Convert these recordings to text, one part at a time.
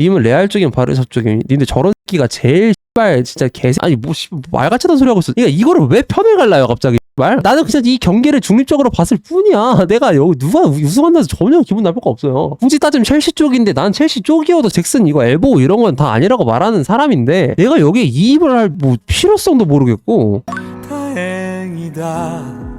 님은 레알 쪽이면 바르샤 쪽이면 근데 저런 새끼가 제일 씨발 진짜 개 아니 뭐 씨, 말같이 하는 소리 하고 있어. 그러니까 이거를 왜 편을 갈라요 갑자기? 말 나는 그냥 이 경기를 중립적으로 봤을 뿐이야. 내가 여기 누가 우승한다서 전혀 기분 나쁠 거 없어요. 굳이 따지면 첼시 쪽인데 난 첼시 쪽이어도 잭슨 이거 엘보 이런 건 다 아니라고 말하는 사람인데 내가 여기에 이입을 할 뭐 필요성도 모르겠고. 다행이다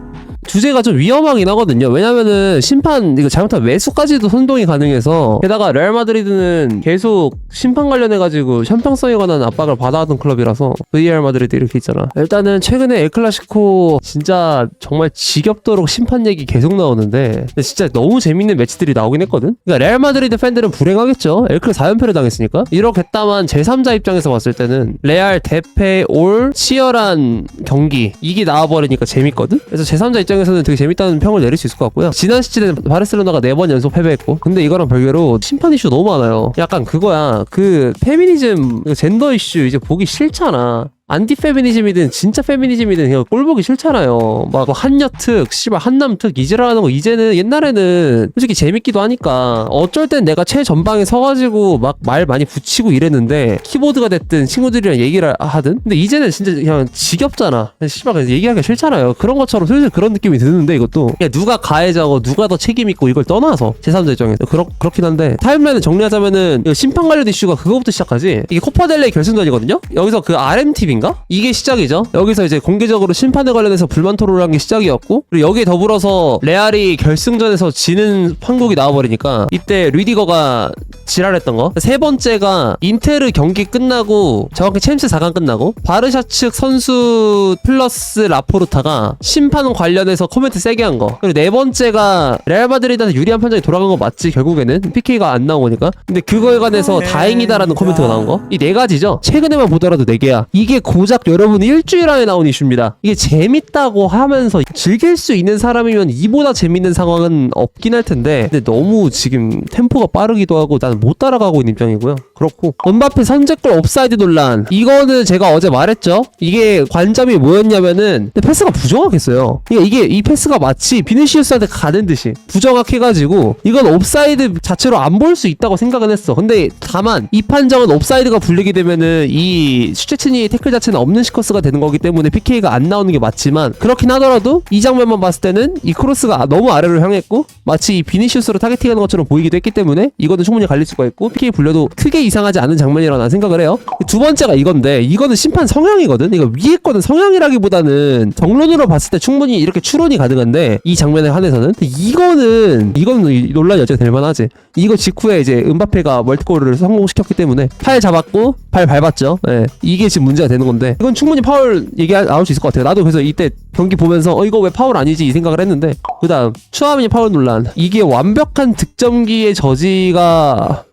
주제가 좀 위험하긴 하거든요. 왜냐면은 심판 이거 잘못하면 매수까지도 선동이 가능해서 게다가 레알 마드리드는 계속 심판 관련해 가지고 형평성에 관한 압박을 받아왔던 클럽이라서 VAR 마드리드 이렇게 있잖아. 일단은 최근에 엘클라시코 진짜 정말 지겹도록 심판 얘기 계속 나오는데 진짜 너무 재밌는 매치들이 나오긴 했거든. 그러니까 레알 마드리드 팬들은 불행하겠죠. 엘클 4연패를 당했으니까. 이렇겠다만 제3자 입장에서 봤을 때는 레알 대패 올 치열한 경기 이게 나와버리니까 재밌거든. 그래서 제3자 입장 에서는 되게 재밌다는 평을 내릴 수 있을 것 같고요. 지난 시즌에 바르셀로나가 네 번 연속 패배했고, 근데 이거랑 별개로 심판 이슈 너무 많아요. 약간 그거야. 그 페미니즘, 그 젠더 이슈 이제 보기 싫잖아. 안티 페미니즘이든 진짜 페미니즘이든 그냥 꼴 보기 싫잖아요. 막 뭐 한여특, 씨발 한남특 이지라하는 거 이제는 옛날에는 솔직히 재밌기도 하니까 어쩔 땐 내가 최전방에 서가지고 막 말 많이 붙이고 이랬는데 키보드가 됐든 친구들이랑 얘기를 하든 근데 이제는 진짜 그냥 지겹잖아. 씨발 그냥 얘기하기가 싫잖아요. 그런 것처럼 슬슬 그런 느낌이 드는데 이것도 그냥 누가 가해자고 누가 더 책임 있고 이걸 떠나서 제3자 입장에서 그렇, 그렇긴 한데 타임라인을 정리하자면은 심판 관련 이슈가 그거부터 시작하지 이게 코파 델레 결승전이거든요. 여기서 그 RMTV인가? 이게 시작이죠. 여기서 이제 공개적으로 심판에 관련해서 불만 토론을 한 게 시작이었고 그리고 여기에 더불어서 레알이 결승전에서 지는 판국이 나와버리니까 이때 리디거가 지랄했던 거. 세 번째가 인테르 경기 끝나고 정확히 챔스 4강 끝나고 바르샤 측 선수 플러스 라포르타가 심판 관련해서 코멘트 세게 한 거. 그리고 네 번째가 레알 마드리드한테 유리한 판정이 돌아간 거 맞지 결국에는 PK가 안 나온 거니까. 근데 그거에 관해서 다행이다라는 코멘트가 나온 거. 이 네 가지죠. 최근에만 보더라도 네 개야. 이게 고작 여러분 일주일 안에 나온 이슈입니다. 이게 재밌다고 하면서 즐길 수 있는 사람이면 이보다 재밌는 상황은 없긴 할 텐데 근데 너무 지금 템포가 빠르기도 하고 나는 못 따라가고 있는 입장이고요. 그렇고 은바페 선제골 옵사이드 논란 이거는 제가 어제 말했죠. 이게 관점이 뭐였냐면은 근데 패스가 부정확했어요. 그러니까 이게 이 패스가 마치 비니시우스한테 가는 듯이 부정확해가지고 이건 옵사이드 자체로 안 볼 수 있다고 생각은 했어. 근데 다만 이 판정은 옵사이드가 불리게 되면은 이 슈체츠니 태클 자체는 없는 시커스가 되는 거기 때문에 PK가 안 나오는 게 맞지만 그렇긴 하더라도 이 장면만 봤을 때는 이 크로스가 너무 아래로 향했고 마치 이 비니시우스로 타겟팅하는 것처럼 보이기도 했기 때문에 이거는 충분히 갈릴 수가 있고 PK 불려도 크게 이상하지 않은 장면이라고 난 생각을 해요. 두 번째가 이건데 이거는 심판 성향이거든. 이거 위에 거는 성향이라기보다는 정론으로 봤을 때 충분히 이렇게 추론이 가능한데 이 장면에 한해서는 이거는 이거는 이 논란이 어쨌든 될 만하지. 이거 직후에 이제 은바페가 멀티골을 성공시켰기 때문에 팔 잡았고 팔 밟았죠. 예. 이게 지금 문제가 되는 건데 이건 충분히 파울 얘기 나올 수 있을 것 같아요. 나도 그래서 이때 경기 보면서 어 이거 왜 파울 아니지 이 생각을 했는데 그다음 추하민이 파울 논란 이게 완벽한 득점기의 저지가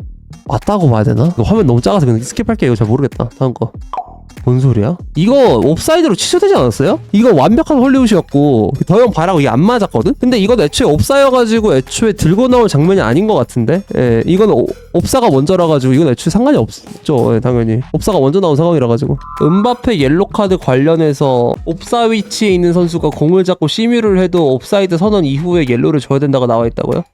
맞다고 봐야 되나? 이거 화면 너무 작아서 그냥 스킵할게요. 잘 모르겠다. 다음 거. 뭔 소리야? 이거 옵사이드로 취소되지 않았어요? 이거 완벽한 헐리우드였고 더형 바라고 이게 안 맞았거든? 근데 이건 애초에 옵사여가지고 애초에 들고 나올 장면이 아닌 것 같은데? 예, 이건 오- 옵사가 먼저라가지고 이건 애초에 상관이 없죠 예, 당연히 옵사가 먼저 나온 상황이라가지고 은바페 옐로카드 관련해서 옵사 위치에 있는 선수가 공을 잡고 시뮤를 해도 옵사이드 선언 이후에 옐로를 줘야 된다고 나와 있다고요?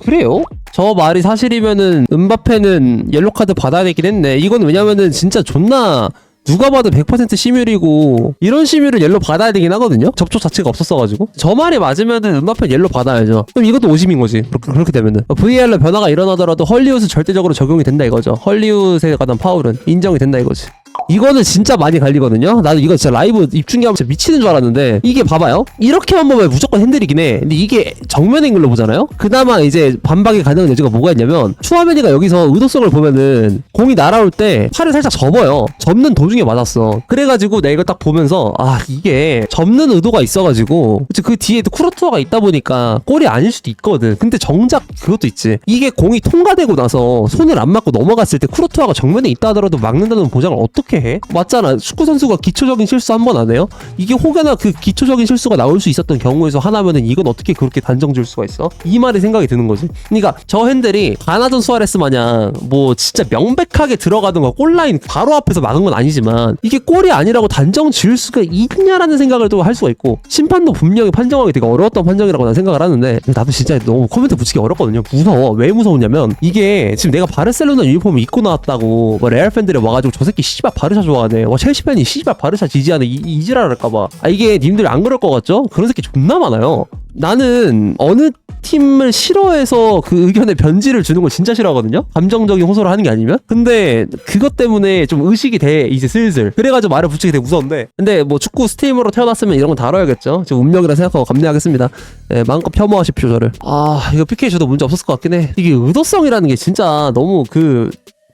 그래요? 저 말이 사실이면은 은바페는 옐로 카드 받아야 되긴 했네. 이건 왜냐면은 진짜 존나 누가 봐도 100% 시뮬이고 이런 시뮬을 옐로 받아야 되긴 하거든요. 접촉 자체가 없었어가지고 저 말이 맞으면은 은바페 옐로 받아야죠. 그럼 이것도 오심인 거지. 그렇게, 그렇게 되면은 VAR로 변화가 일어나더라도 헐리우드 절대적으로 적용이 된다 이거죠. 헐리우드에 관한 파울은 인정이 된다 이거지. 이거는 진짜 많이 갈리거든요. 나도 이거 진짜 라이브 입중계하면 진짜 미치는 줄 알았는데 이게 봐봐요. 이렇게만 보면 무조건 핸들이긴 해. 근데 이게 정면 앵글로 보잖아요. 그나마 이제 반박이 가능한 여지가 뭐가 있냐면 추하면이가 여기서 의도성을 보면은 공이 날아올 때 팔을 살짝 접어요. 접는 도중에 맞았어. 그래가지고 내가 이거 딱 보면서 아 이게 접는 의도가 있어가지고 그 뒤에 또 쿠르투아가 있다 보니까 골이 아닐 수도 있거든. 근데 정작 그것도 있지. 이게 공이 통과되고 나서 손을 안 맞고 넘어갔을 때 쿠르투아가 정면에 있다 하더라도 막는다는 보장을 어떻게 맞잖아. 축구 선수가 기초적인 실수 한 번 안 해요? 이게 혹여나 그 기초적인 실수가 나올 수 있었던 경우에서 하나면은 이건 어떻게 그렇게 단정 지을 수가 있어? 이 말이 생각이 드는 거지. 그러니까 저 핸들이 가나전 수아레스 마냥 뭐 진짜 명백하게 들어가던 거 골라인 바로 앞에서 막은 건 아니지만 이게 골이 아니라고 단정 지을 수가 있냐라는 생각을 또 할 수가 있고 심판도 분명히 판정하기 되게 어려웠던 판정이라고 난 생각을 하는데 나도 진짜 너무 코멘트 붙이기 어렵거든요. 무서워. 왜 무서웠냐면 이게 지금 내가 바르셀로나 유니폼을 입고 나왔다고 뭐 레알 팬들이 와가지고 저 새끼 씨발 바르샤 좋아하네. 와 첼시 팬이 씨발 바르샤 지지하네. 이, 이지랄할까봐. 아 이게 님들 안 그럴 것 같죠? 그런 새끼 존나 많아요. 나는 어느 팀을 싫어해서 그 의견에 변질을 주는 걸 진짜 싫어하거든요. 감정적인 호소를 하는 게 아니면. 근데 그것 때문에 좀 의식이 돼 이제 슬슬. 그래가지고 말을 붙이기 되게 무서운데. 근데 뭐 축구 스트리머로 태어났으면 이런 건 다뤄야겠죠. 저 운명이라 생각하고 감내하겠습니다. 예, 마음껏 폄하하십시오 저를. 아 이거 PK 줘도 문제 없었을 것 같긴 해. 이게 의도성이라는 게 진짜 너무 그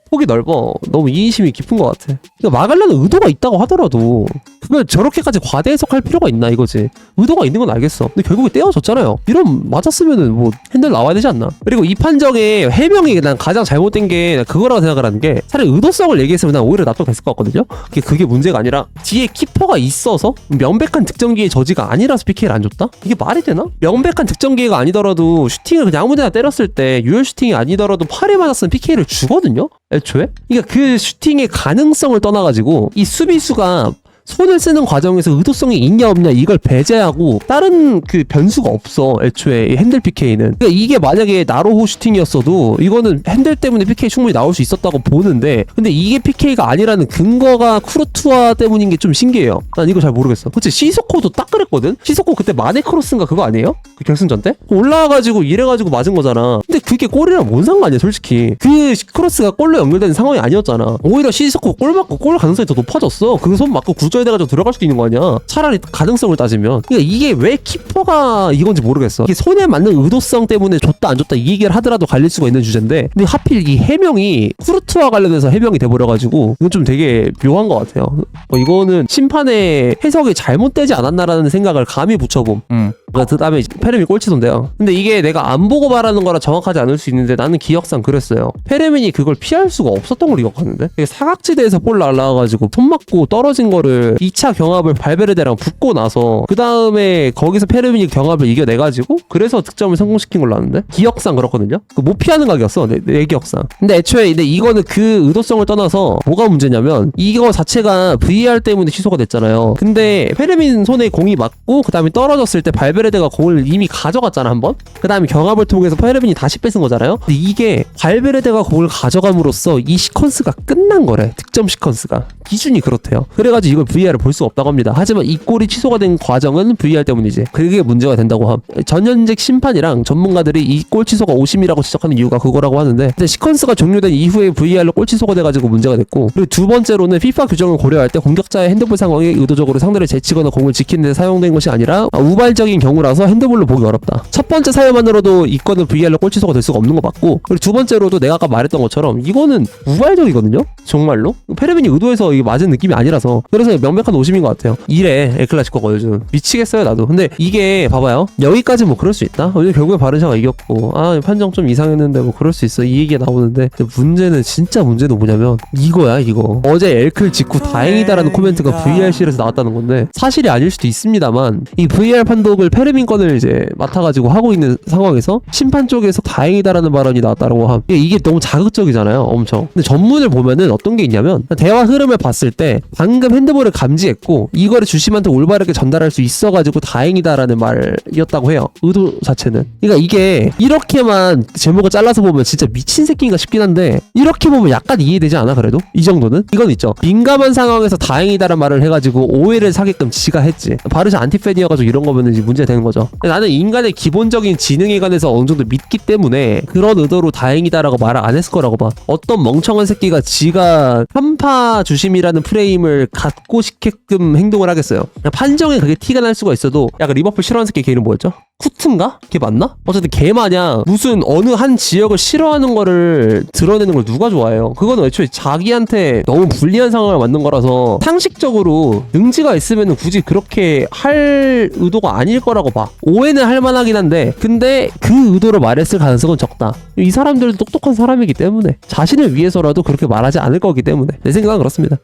폭이 넓어. 너무 이인심이 깊은 것 같아. 그러니까 막으려는 의도가 있다고 하더라도 그걸 저렇게까지 과대 해석할 필요가 있나 이거지. 의도가 있는 건 알겠어. 근데 결국에 떼어졌잖아요. 이런 맞았으면은 뭐 핸들 나와야 되지 않나? 그리고 이 판정의 해명이 난 가장 잘못된 게 그거라고 생각을 하는 게 차라리 의도성을 얘기했으면 난 오히려 납득됐을 것 같거든요. 그게 그게 문제가 아니라 뒤에 키퍼가 있어서 명백한 득점기의 저지가 아니라서 PK를 안 줬다? 이게 말이 되나? 명백한 득점기회가 아니더라도 슈팅을 그냥 아무데나 때렸을 때 유혈 슈팅이 아니더라도 팔에 맞았으면 PK를 주거든요. 애초에. 그러니까 그 슈팅의 가능성을 떠나가지고 이 수비수가 손을 쓰는 과정에서 의도성이 있냐 없냐 이걸 배제하고 다른 그 변수가 없어 애초에 이 핸들 PK는. 그러니까 이게 만약에 나로호 슈팅이었어도 이거는 핸들 때문에 PK 충분히 나올 수 있었다고 보는데 근데 이게 PK가 아니라는 근거가 쿠르투아 때문인 게 좀 신기해요. 난 이거 잘 모르겠어. 그치 시소코도 딱 그랬거든? 시소코 그때 마네 크로스인가 그거 아니에요? 그 결승전 때? 올라와가지고 이래가지고 맞은 거잖아. 근데 그게 골이랑 뭔 상관이야 솔직히. 그 크로스가 골로 연결되는 상황이 아니었잖아. 오히려 시소코 골 맞고 골 가능성이 더 높아졌어. 그 손 맞고 구 절돼가지고 들어갈 수도 있는 거 아니야? 차라리 가능성을 따지면. 그러니까 이게 왜 키퍼가 이건지 모르겠어. 이게 손에 맞는 의도성 때문에 줬다 안 줬다 이 얘기를 하더라도 갈릴 수가 있는 주제인데. 근데 하필 이 해명이 쿠르투와 관련해서 해명이 돼버려가지고 이건 좀 되게 묘한 것 같아요. 어, 이거는 심판의 해석이 잘못되지 않았나라는 생각을 감히 붙여봄. 음. 그 다음에 페르민 꼴찌던데요. 근데 이게 내가 안 보고 말하는 거라 정확하지 않을 수 있는데 나는 기억상 그랬어요. 페르민이 그걸 피할 수가 없었던 걸 기억하는데? 사각지대에서 볼 날라와가지고 손 맞고 떨어진 거를 2차 경합을 발베르데랑 붙고 나서 그 다음에 거기서 페르민이 경합을 이겨내가지고 그래서 득점을 성공시킨 걸로 아는데 기억상 그렇거든요. 그 못 피하는 각이었어 내, 내 기억상. 근데 애초에 근데 이거는 그 의도성을 떠나서 뭐가 문제냐면 이거 자체가 VAR 때문에 취소가 됐잖아요. 근데 페르민 손에 공이 맞고 그 다음에 떨어졌을 때 발베르데가 공을 이미 가져갔잖아 한 번. 그 다음에 경합을 통해서 페르민이 다시 뺏은 거잖아요. 근데 이게 발베르데가 공을 가져감으로써 이 시퀀스가 끝난 거래. 득점 시퀀스가 기준이 그렇대요. 그래가지고 이걸 VAR을 볼 수 없다고 합니다. 하지만 이 골이 취소가 된 과정은 VAR 때문이지. 그게 문제가 된다고 함. 전현직 심판이랑 전문가들이 이 골 취소가 오심이라고 지적하는 이유가 그거라고 하는데 근데 시퀀스가 종료된 이후에 VAR로 골 취소가 돼가지고 문제가 됐고 그리고 두 번째로는 FIFA 규정을 고려할 때 공격자의 핸드볼 상황에 의도적으로 상대를 제치거나 공을 지키는 데 사용된 것이 아니라 우발적인 경우라서 핸드볼로 보기 어렵다. 첫 번째 사유만으로도 이 건은 VAR로 골 취소가 될 수가 없는 것 같고 그리고 두 번째로도 내가 아까 말했던 것처럼 이거는 우발적이거든요. 정말로 페르민이 의도해서 이게 맞은 느낌이 아니라서 그래서 명백한 오심인 것 같아요. 이래 엘클라시코가 요즘 미치겠어요 나도. 근데 이게 봐봐요. 여기까지 뭐 그럴 수 있다. 결국에 바르샤가 이겼고 아 판정 좀 이상했는데 뭐 그럴 수 있어. 이 얘기가 나오는데. 문제는 진짜 문제는 뭐냐면 이거야 이거. 어제 엘클 직후 다행이다라는 코멘트가 VRC에서 나왔다는 건데 사실이 아닐 수도 있습니다만 이 VR 판독을 페르민 건을 이제 맡아가지고 하고 있는 상황에서 심판 쪽에서 다행이다라는 발언이 나왔다고 함. 이게 너무 자극적이잖아요 엄청. 근데 전문을 보면은 어떤 게 있냐면 대화 흐름을 봤을 때 방금 핸드볼을 감지했고 이거를 주심한테 올바르게 전달할 수 있어가지고 다행이다라는 말이었다고 해요. 의도 자체는. 그러니까 이게 이렇게만 제목을 잘라서 보면 진짜 미친 새끼인가 싶긴 한데 이렇게 보면 약간 이해되지 않아 그래도? 이 정도는? 이건 있죠. 민감한 상황에서 다행이다라는 말을 해가지고 오해를 사게끔 지가 했지. 바르샤 안티팬이어가지고 이런 거면 이제 문제 되는 거죠. 나는 인간의 기본적인 지능에 관해서 어느 정도 믿기 때문에 그런 의도로 다행이다라고 말을 안 했을 거라고 봐. 어떤 멍청한 새끼가 지가 편파 주심이라는 프레임을 갖고 싶게끔 행동을 하겠어요. 판정에 그게 티가 날 수가 있어도 약간 리버풀 싫어하는 새끼 걔 이름 뭐였죠? 쿠트인가? 걔 맞나? 어쨌든 걔 마냥 무슨 어느 한 지역을 싫어하는 거를 드러내는 걸 누가 좋아해요? 그거는 애초에 자기한테 너무 불리한 상황을 만든 거라서 상식적으로 능지가 있으면 굳이 그렇게 할 의도가 아닐 거라고 봐. 오해는 할 만하긴 한데 근데 그 의도로 말했을 가능성은 적다. 이 사람들도 똑똑한 사람이기 때문에 자신을 위해서라도 그렇게 말하지 않을 거기 때문에 내 생각은 그렇습니다.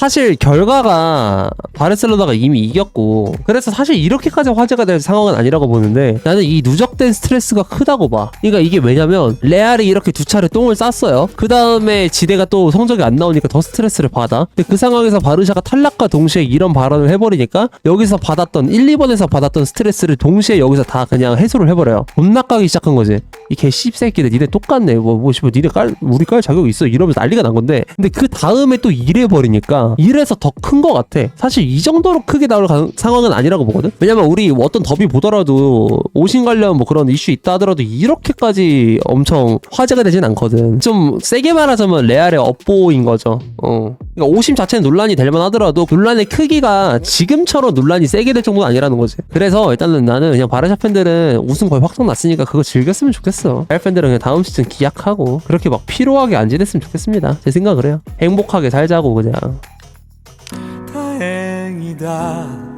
사실 결과가 바르셀로나가 이미 이겼고 그래서 사실 이렇게까지 화제가 될 상황은 아니라고 보는데 나는 이 누적된 스트레스가 크다고 봐. 그러니까 이게 왜냐면 레알이 이렇게 두 차례 똥을 쌌어요. 그 다음에 지대가 또 성적이 안 나오니까 더 스트레스를 받아. 근데 그 상황에서 바르샤가 탈락과 동시에 이런 발언을 해버리니까 여기서 받았던 1, 2번에서 받았던 스트레스를 동시에 여기서 다 그냥 해소를 해버려요. 돈 낚아기 시작한 거지. 이 개 씹새끼들 니네 똑같네. 뭐, 뭐, 뭐 니네 깔 우리 깔 자격이 있어? 이러면서 난리가 난 건데. 근데 그 다음에 또 이래 버리니까 이래서 더 큰 거 같아. 사실 이 정도로 크게 나올 가- 상황은 아니라고 보거든? 왜냐면 우리 어떤 더비 보더라도 오신 관련 뭐 그런 이슈 있다 하더라도 이렇게까지 엄청 화제가 되진 않거든. 좀 세게 말하자면 레알의 업보인 거죠. 어. 그러니까 오심 자체는 논란이 될 만 하더라도 논란의 크기가 지금처럼 논란이 세게 될 정도는 아니라는 거지. 그래서 일단은 나는 그냥 바르샤 팬들은 우승 거의 확정 났으니까 그거 즐겼으면 좋겠어. 레알 팬들은 그냥 다음 시즌 기약하고 그렇게 막 피로하게 안 지냈으면 좋겠습니다. 제 생각은 그래요. 행복하게 살자고 그냥 다행이다